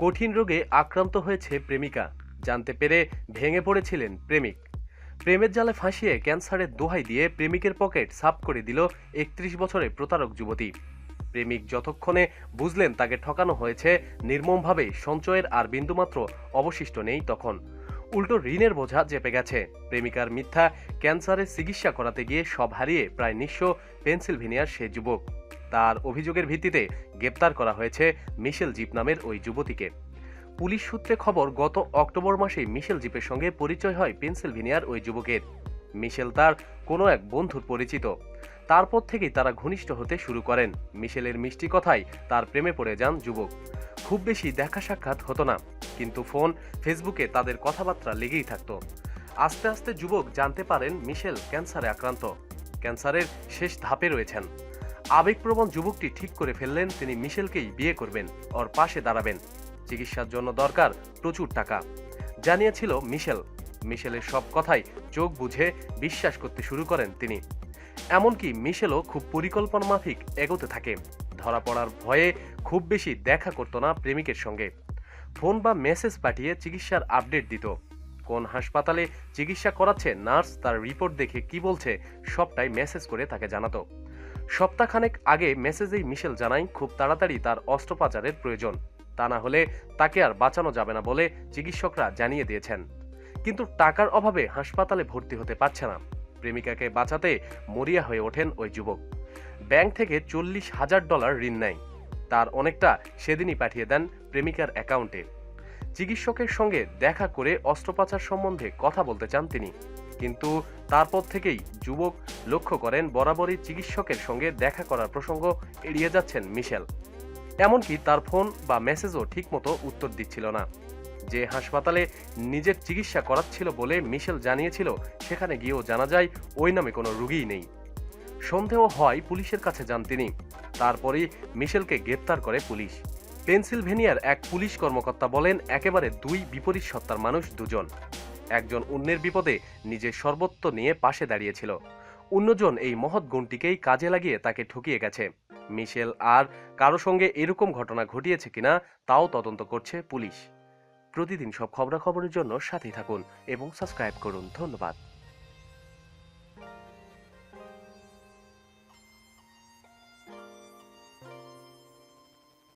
কঠিন রোগে আক্রান্ত হয়েছে প্রেমিকা। জানতে পেরে ভেঙে পড়েছিলেন প্রেমিক। প্রেমের জালে ফাঁসিয়ে ক্যান্সারের দোহাই দিয়ে প্রেমিকের পকেট সাফ করে দিল একত্রিশ বছরের প্রতারক যুবতী। প্রেমিক যতক্ষণে বুঝলেন তাকে ঠকানো হয়েছে, নির্মমভাবে সঞ্চয়ের আর বিন্দুমাত্র অবশিষ্ট নেই তখন। উল্টো ঋণের বোঝা চেপে গেছে। প্রেমিকার মিথ্যা ক্যান্সারের চিকিৎসা করাতে গিয়ে সব হারিয়ে প্রায় নিঃস্ব পেনসিলভেনিয়ার সে যুবক। তার অভিযোগের ভিত্তিতে গ্রেপ্তার করা হয়েছে মিশেল জিপ নামের ওই যুবতীকে। পুলিশ সূত্রে খবর, গত অক্টোবর মাসে মিশেল জিপের সঙ্গে পরিচয় হয় পেনসিলভেনিয়ার ওই যুবকের। মিশেল তার কোনো এক বন্ধুর পরিচিত। তারপর থেকেই তারা ঘনিষ্ঠ হতে শুরু করেন। মিশেলের মিষ্টি কথায় তার প্রেমে পড়ে যান যুবক। খুব বেশি দেখা সাক্ষাৎ হতো না, কিন্তু ফোন, ফেসবুকে তাদের কথাবার্তা লেগেই থাকত। আস্তে আস্তে যুবক জানতে পারেন মিশেল ক্যান্সারে আক্রান্ত। ক্যান্সারের শেষ ধাপে রয়েছেন। আবেগপ্রবণ যুবকটি ঠিক করে ফেললেন, তিনি মিশেলকেই বিয়ে করবেন, ওর পাশে দাঁড়াবেন। চিকিৎসার জন্য দরকার প্রচুর টাকা। জানিয়েছিল মিশেল। মিশেলের সব কথাই চোখ বুঝে বিশ্বাস করতে শুরু করেন তিনি। এমনকি মিশেলও খুব পরিকল্পনা মাফিক এগোতে থাকে। ধরা পড়ার ভয়ে খুব বেশি দেখা করতো না প্রেমিকের সঙ্গে। ফোন বা মেসেজ পাঠিয়ে চিকিৎসার আপডেট দিত। কোন হাসপাতালে চিকিৎসা করাচ্ছে নার্স তার রিপোর্ট দেখে কি বলছে সবটাই মেসেজ করে তাকে জানাতো। সপ্তাহখানেক আগে মেসেজেই মিশেল জানাই খুব তাড়াতাড়ি তার অস্ত্রোপচারের প্রয়োজন। তা না হলে তাকে আর বাঁচানো যাবে না বলে চিকিৎসকরা জানিয়ে দিয়েছেন। কিন্তু টাকার অভাবে হাসপাতালে ভর্তি হতে পারছে না। প্রেমিকাকে বাঁচাতে মরিয়া হয়ে ওঠেন ওই যুবক। ব্যাংক থেকে চল্লিশ হাজার ডলার ঋণ নেয়। তার অনেকটা সেদিনই পাঠিয়ে দেন প্রেমিকার অ্যাকাউন্টে। চিকিৎসকের সঙ্গে দেখা করে অস্ত্রোপচার সম্বন্ধে কথা বলতে চান তিনি। কিন্তু তারপর থেকেই যুবক লক্ষ্য করেন বরাবরই চিকিৎসকের সঙ্গে দেখা করার প্রসঙ্গ এড়িয়ে যাচ্ছেন মিশেল। এমনকি তার ফোন বা মেসেজও ঠিকমতো উত্তর দিচ্ছিল না। যে হাসপাতালে নিজের চিকিৎসা করাচ্ছিল বলে মিশেল জানিয়েছিল, সেখানে গিয়েও জানা যায় ওই নামে কোনো রুগীই নেই। সন্দেহ হয় পুলিশের কাছে যান তিনি। তারপরেই মিশেলকে গ্রেপ্তার করে পুলিশ। পেনসিলভেনিয়ার এক পুলিশ কর্মকর্তা বলেন, একেবারে দুই বিপরীত সত্তার মানুষ দুজন। একজন অন্যের বিপদে নিজের সর্বত্র নিয়ে পাশে দাঁড়িয়েছিল। অন্যজন এই মহৎ গুণটিকেই কাজে লাগিয়ে তাকে ঠকিয়ে গেছে। মিশেল আর কারও সঙ্গে এরকম ঘটনা ঘটিয়েছে কিনা, তাও তদন্ত করছে পুলিশ। প্রতিদিন সব খবরাখবরের জন্য সাথেই থাকুন এবং সাবস্ক্রাইব করুন। ধন্যবাদ।